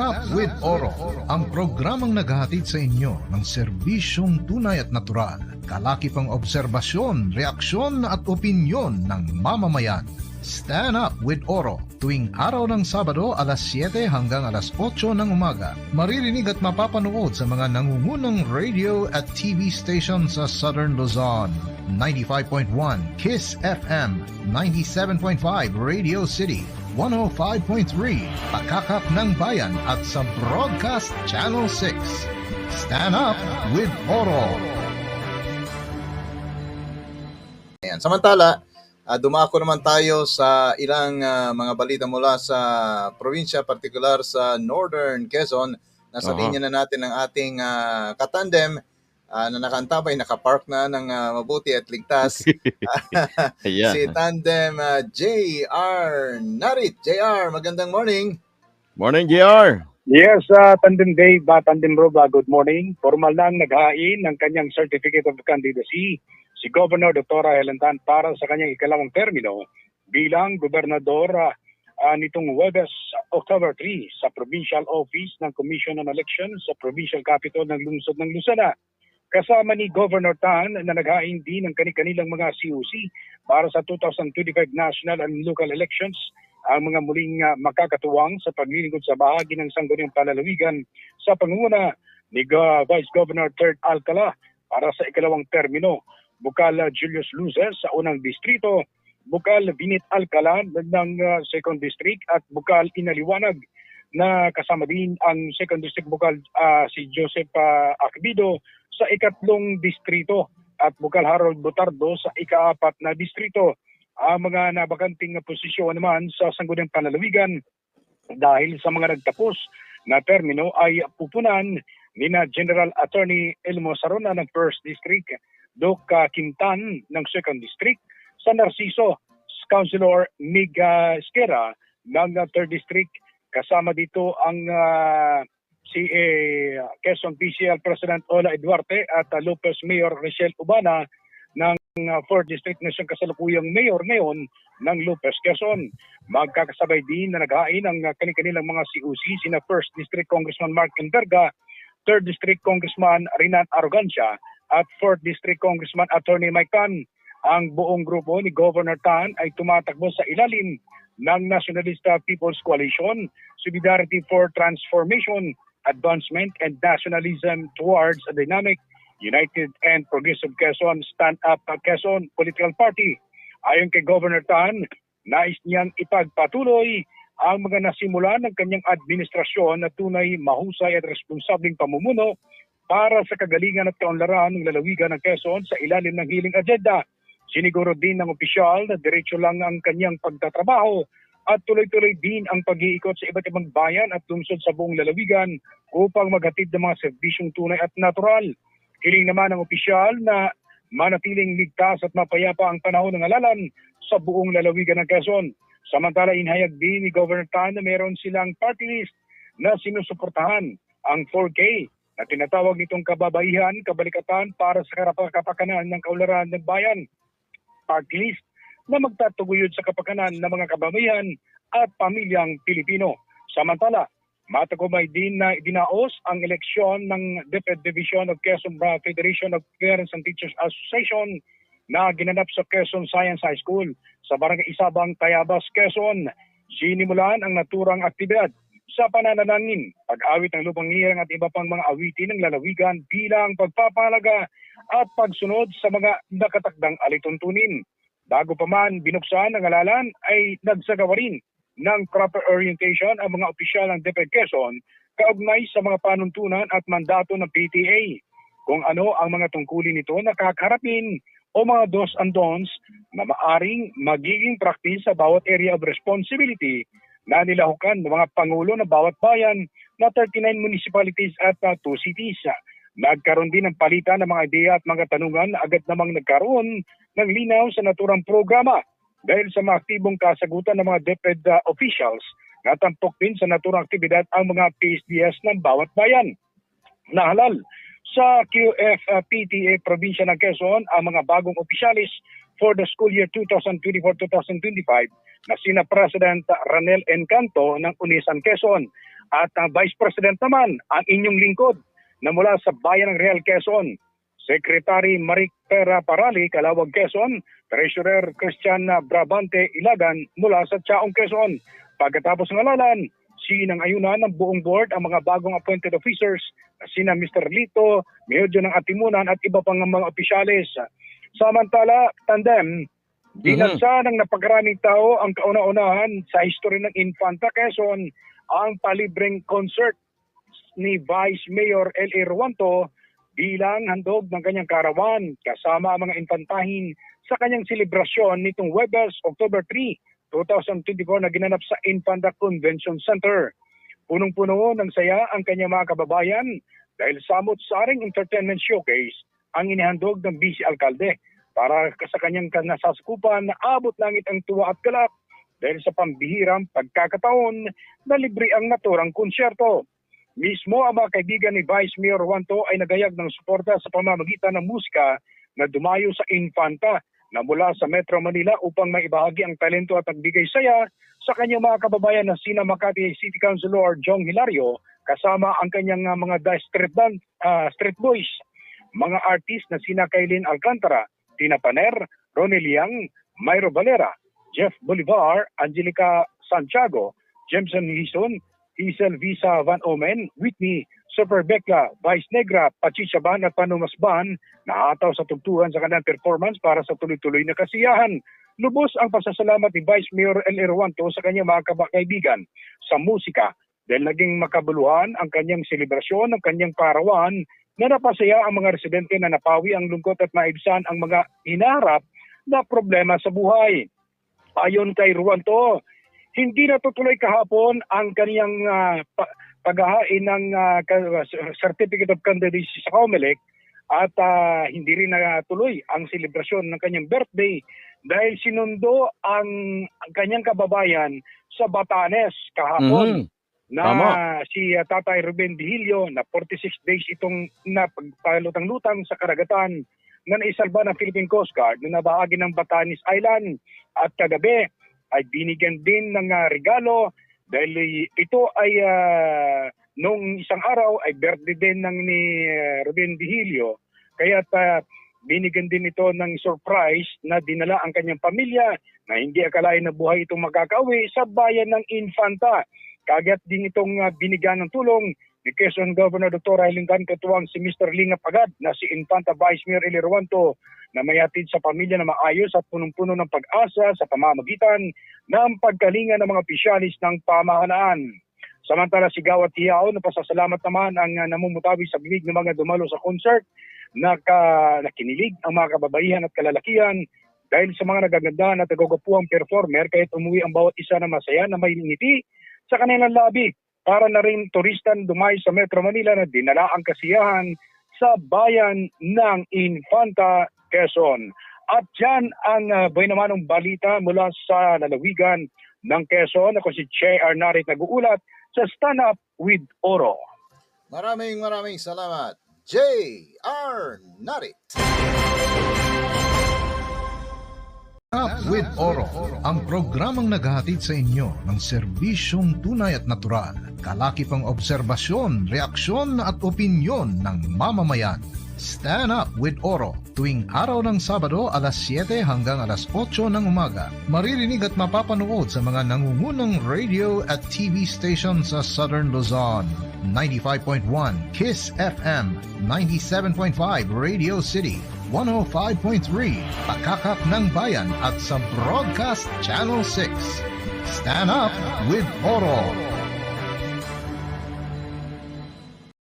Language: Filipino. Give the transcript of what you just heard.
Up with Oro, ang programang naghahatid sa inyo ng serbisyong tunay at natural, kalakipang obserbasyon, reaksyon at opinyon ng mamamayan. Stand Up with Oro, tuwing araw ng Sabado alas 7 hanggang alas 8 ng umaga. Maririnig at mapapanood sa mga nangungunang radio at TV station sa Southern Luzon. 95.1 KISS FM, 97.5 Radio City, 105.3 Pakakak ng Bayan at sa Broadcast Channel 6. Stand up with Oro. Ayan. Samantala, ah, dumako naman tayo sa ilang ah, mga balita mula sa probinsya, partikular sa Northern Quezon. Nasa Aha. linya na natin ang ating ah, katandem ah, na nakantabay, nakapark na ng ah, mabuti at ligtas. Ayan. si tandem ah, JR Narit. JR, magandang morning. Morning, JR. Yes, uh, Tandem Dave, uh, Tandem Rob, uh, good morning. Formal lang naghain ng kanyang Certificate of Candidacy si Governor Dr. Helen Tan para sa kanyang ikalawang termino bilang gobernador uh, uh, nitong Webes, October 3 sa Provincial Office ng Commission on Elections sa Provincial Capital ng Lungsod ng Lucena. Kasama ni Governor Tan na naghain din ng kanilang mga COC para sa 2025 national and local elections ang mga muling uh, makakatuwang sa paglilingkod sa bahagi ng sangguniang palalawigan sa pangunguna ni Vice Governor Third Alcala para sa ikalawang termino. Bukal uh, Julius Luzes sa unang distrito, Bukal Vinit Alcala ng uh, second district at Bukal Inaliwanag na kasama din ang second district Bukal uh, si Joseph uh, Akbido sa ikatlong distrito at Bukal Harold Butardo sa ikaapat na distrito ang mga nabakanting posisyon naman sa sangguniang panlalawigan dahil sa mga nagtapos na termino ay pupunan ni na General Attorney Elmo Sarona ng First District, Doc uh, Quintan ng Second District, San Narciso, Councilor Mig uh, Esquera ng uh, Third District. Kasama dito ang uh, si eh, Quezon PCL President Ola Eduarte at uh, Lopez Mayor Michelle Ubana ng uh, 4th District na siyang kasalukuyang mayor ngayon ng Lopez, Quezon. Magkakasabay din na naghain ang uh, kanilang mga COC, sina 1st District Congressman Mark Enverga, 3rd District Congressman Renan Arrogancia, at 4th District Congressman Attorney Mike Tan. Ang buong grupo ni Governor Tan ay tumatakbo sa ilalim ng Nationalista People's Coalition, Solidarity for Transformation, Advancement and Nationalism towards a Dynamic United and Progressive Quezon Stand Up Quezon Political Party. Ayon kay Governor Tan, nais niyang ipagpatuloy ang mga nasimula ng kanyang administrasyon na tunay, mahusay at responsableng pamumuno para sa kagalingan at kaunlaran ng lalawigan ng Quezon sa ilalim ng Healing Agenda. Siniguro din ng opisyal na diretso lang ang kanyang pagtatrabaho at tuloy-tuloy din ang pag-iikot sa iba't ibang bayan at lungsod sa buong lalawigan upang maghatid ng mga serbisyong tunay at natural. Hiling naman ng opisyal na manatiling ligtas at mapayapa ang panahon ng halalan sa buong lalawigan ng Quezon. Samantala, inhayag din ni Governor Tan na meron silang party list na sinusuportahan ang 4K na tinatawag nitong kababaihan, kabalikatan para sa karap- kapakanan ng kaularan ng bayan. Party list na magtatuguyod sa kapakanan ng mga kababaihan at pamilyang Pilipino. Samantala, Matagumpay din na idinaos ang eleksyon ng DepEd Division of Quezon Bra Federation of Parents and Teachers Association na ginanap sa Quezon Science High School sa Barangay Isabang, Tayabas, Quezon. Sinimulan ang naturang aktibidad sa pananalangin, pag-awit ng lupang hirang at iba pang mga awitin ng lalawigan bilang pagpapalaga at pagsunod sa mga nakatakdang alituntunin. Bago pa man binuksan ang halalan ay nagsagawa rin ng proper orientation ang mga opisyal ng DepEd Quezon kaugnay sa mga panuntunan at mandato ng PTA kung ano ang mga tungkulin nito na kakaharapin o mga dos and don'ts na maaring magiging practice sa bawat area of responsibility na nilahukan ng mga pangulo ng bawat bayan na 39 municipalities at 2 cities. Nagkaroon din ng palitan ng mga ideya at mga tanungan na agad namang nagkaroon ng linaw sa naturang programa dahil sa mga aktibong kasagutan ng mga DepEd uh, officials natampok din sa naturang aktibidad ang mga PSDS ng bawat bayan. Nahalal sa QF uh, PTA probinsya ng Quezon ang mga bagong opisyalis for the school year 2024-2025 na sina President Ranel Encanto ng Unisan Quezon At ang Vice President naman, ang inyong lingkod na mula sa Bayan ng Real Quezon, Secretary Maric Pera Parali, Calawag Quezon, Treasurer Christian Brabante Ilagan mula sa Chaong Quezon. Pagkatapos ng alalan, sinang ayunan ng buong board ang mga bagong appointed officers na sina Mr. Lito, Medyo ng Atimunan at iba pang mga opisyalis. Samantala, tandem, Dinasa ng napakaraming tao ang kauna-unahan sa history ng Infanta Quezon ang palibreng concert ni Vice Mayor L.A. Ruanto bilang handog ng kanyang karawan kasama ang mga infantahin sa kanyang selebrasyon nitong Webes, October 3, 2024 na ginanap sa Infanta Convention Center. Punong-puno ng saya ang kanyang mga kababayan dahil samot-saring entertainment showcase ang inihandog ng BC Alcalde para sa kanyang nasaskupan na abot langit ang tuwa at galak dahil sa pambihirang pagkakataon na libre ang naturang konsyerto. Mismo ang mga kaibigan ni Vice Mayor Juanto ay nagayag ng suporta sa pamamagitan ng musika na dumayo sa Infanta na mula sa Metro Manila upang maibahagi ang talento at nagbigay saya sa kanyang mga kababayan na sina Makati City Councilor Jong Hilario kasama ang kanyang mga street, band, uh, street boys, mga artist na sina Kailin Alcantara, Tina Paner, Ronnie Liang, Myro Valera, Jeff Bolivar, Angelica Santiago, Jameson Hison, Hazel Visa Van Omen, Whitney, Super Becca, Vice Negra, Pachicha Ban at Panumas Ban na ataw sa tugtuhan sa kanilang performance para sa tuloy-tuloy na kasiyahan. Lubos ang pasasalamat ni Vice Mayor L. Erwanto sa kanyang mga kaba- kaibigan sa musika dahil naging makabuluhan ang kanyang selebrasyon ng kanyang parawan na napasaya ang mga residente na napawi ang lungkot at maibsan ang mga hinaharap na problema sa buhay. Ayon kay Ruanto, hindi natutuloy kahapon ang kaniyang pa- paghahain ng ka- Certificate of Candidacy sa COMELEC at ah, hindi rin natuloy ang selebrasyon ng kanyang birthday dahil sinundo ang, ang kanyang kababayan sa Batanes kahapon Mhm. Na Tama. si uh, Tatay Ruben Dihilio na 46 days itong napagpalutang-lutang sa karagatan na naisalba ng Philippine Coast Guard na nabahagi ng Batanes Island at kagabi ay binigyan din ng uh, regalo dahil ito ay uh, nung isang araw ay birthday din ng ni uh, Ruben Dihilio kaya binigyan din ito ng surprise na dinala ang kanyang pamilya na hindi akalain na buhay itong makakauwi sa bayan ng Infanta. Kagat din itong uh, binigyan ng tulong ni Quezon Governor Dr. Hilingan Katuwang si Mr. Linga Pagad na si Infanta Vice Mayor Eli Ruanto na may hatid sa pamilya na maayos at punong-puno ng pag-asa sa pamamagitan ng pagkalinga ng mga opisyalis ng pamahalaan. Samantala si Gawat Hiao na pasasalamat naman ang uh, namumutawi sa bibig ng mga dumalo sa concert na ka, ang mga kababaihan at kalalakihan dahil sa mga nagaganda at nagagupuang performer kahit umuwi ang bawat isa na masaya na may ngiti sa kanilang labi para na rin turistan dumay sa Metro Manila na dinala ang kasiyahan sa bayan ng Infanta, Quezon. At yan ang uh, namanong balita mula sa lalawigan ng Quezon. Ako si Che Arnarit nag-uulat sa Stand Up with Oro. Maraming maraming salamat. J.R. Narit. Up with Oro, ang programang naghahatid sa inyo ng serbisyong tunay at natural, kalakipang obserbasyon, reaksyon at opinyon ng mamamayan. Stand Up with Oro, tuwing araw ng Sabado alas 7 hanggang alas 8 ng umaga. Maririnig at mapapanood sa mga nangungunang radio at TV station sa Southern Luzon. 95.1 KISS FM, 97.5 Radio City, 105.3 Pakakak ng Bayan at sa Broadcast Channel 6. Stand up with Oro.